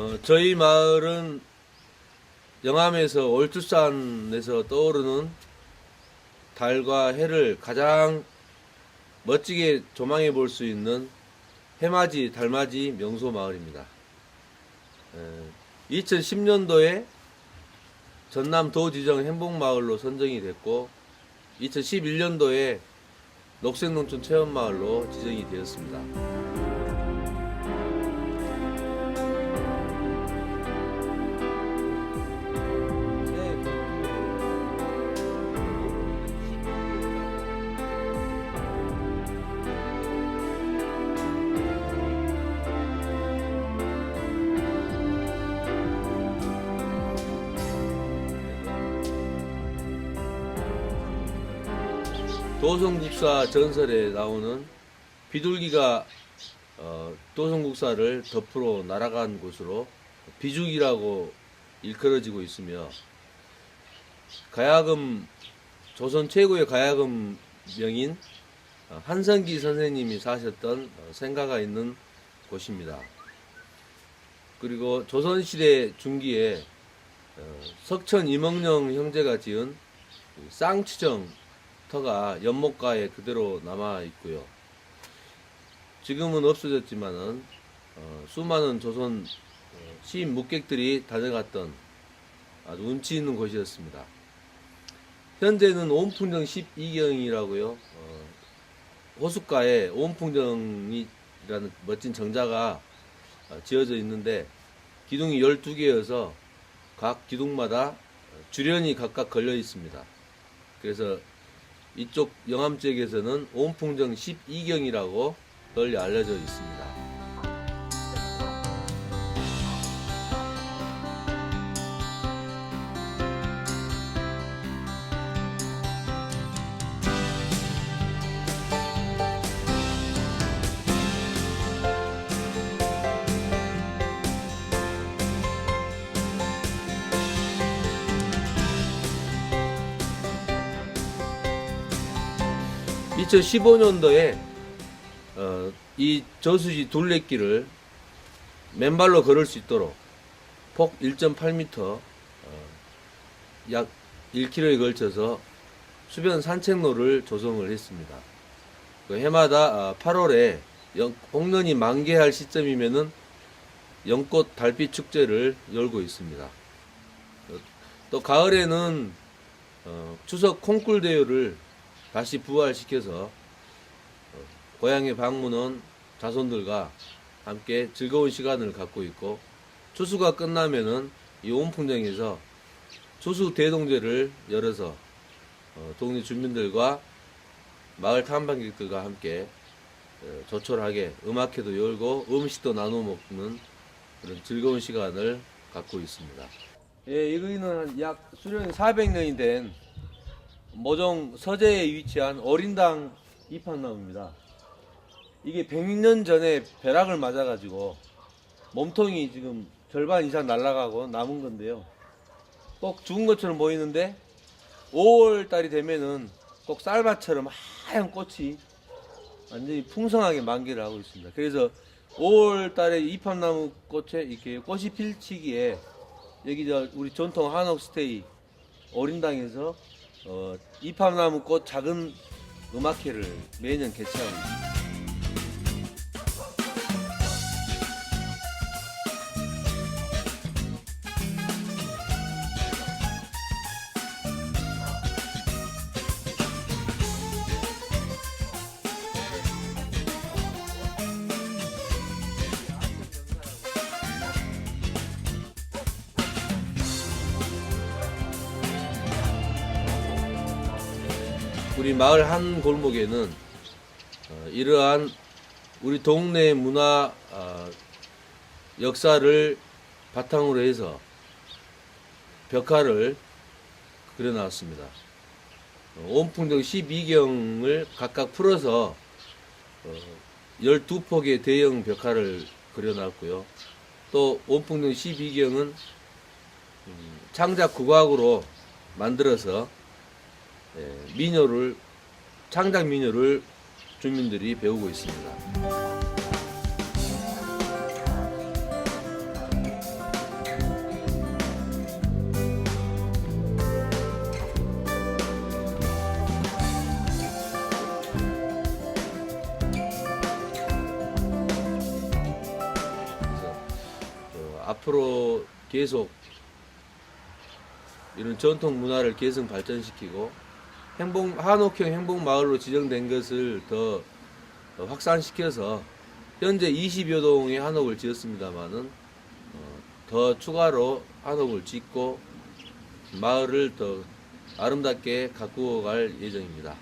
어, 저희 마을은 영암에서 월주산에서 떠오르는 달과 해를 가장 멋지게 조망해 볼 수 있는 해맞이 달맞이 명소 마을입니다. 2010년도에 전남 도지정 행복마을로 선정이 됐고 2011년도에 녹색농촌 체험마을로 지정이 되었습니다. 도성국사 전설에 나오는 비둘기가 어, 도성국사를 덮으러 날아간 곳으로 비죽이라고 일컬어지고 있으며 가야금 조선 최고의 가야금 명인 어, 한성기 선생님이 사셨던 어, 생가가 있는 곳입니다. 그리고 조선시대 중기에 어, 석천 이몽룡 형제가 지은 그 쌍추정 터가 연못가에 그대로 남아 있고요. 지금은 없어졌지만은 어, 수많은 조선 어, 시인 묵객들이 다녀갔던 아주 운치 있는 곳이었습니다. 현재는 온풍정 12경이라고요. 어, 호숫가에 온풍정이라는 멋진 정자가 어, 지어져 있는데 기둥이 12개여서 각 기둥마다 주련이 각각 걸려 있습니다. 그래서 이쪽 영암 지역에서는 온풍정 12경이라고 널리 알려져 있습니다. (2015년도에) 어, 이 저수지 둘레길을 맨발로 걸을 수 있도록 폭 1.8m 어, 약 1km에 걸쳐서 수변 산책로를 조성을 했습니다. 그 해마다 8월에 홍련이 만개할 시점이면은 연꽃 달빛 축제를 열고 있습니다. 어, 또 가을에는 어, 추석 콩쿨 대회를 다시 부활시켜서 어, 고향에 방문한 자손들과 함께 즐거운 시간을 갖고 있고 추수가 끝나면은 이 온풍정에서 추수 대동제를 열어서 어, 동네 주민들과 마을 탐방객들과 함께 어, 조촐하게 음악회도 열고 음식도 나눠 먹는 그런 즐거운 시간을 갖고 있습니다. 예, 여기는 약 수령이 400년이 된 모종 서재에 위치한 어린당 이판나무입니다. 이게 100년 전에 벼락을 맞아가지고 몸통이 지금 절반 이상 날아가고 남은 건데요. 꼭 죽은 것처럼 보이는데 5월 달이 되면은 꼭 쌀밭처럼 하얀 꽃이 완전히 풍성하게 만개를 하고 있습니다. 그래서 5월 달에 이팝나무 꽃에 이렇게 꽃이 필치기에 여기 저 우리 전통 한옥 스테이 어린당에서 어, 이팝나무 꽃 작은 음악회를 매년 개최하고 있습니다. 우리 마을 한 골목에는 어, 이러한 우리 동네 문화 어, 역사를 바탕으로 해서 벽화를 그려놨습니다. 어, 온풍정 12경을 각각 풀어서 어, 12폭의 대형 벽화를 그려놨고요. 또 온풍정 12경은 음, 창작 국악으로 만들어서 예, 예, 민요를 창작 민요를 주민들이 배우고 있습니다. 어, 앞으로 계속 이런 전통 문화를 계속 발전시키고 행복 한옥형 행복 마을로 지정된 것을 더 확산시켜서 현재 20여 동의 한옥을 지었습니다만은 어, 더 추가로 한옥을 짓고 마을을 더 아름답게 가꾸어 갈 예정입니다.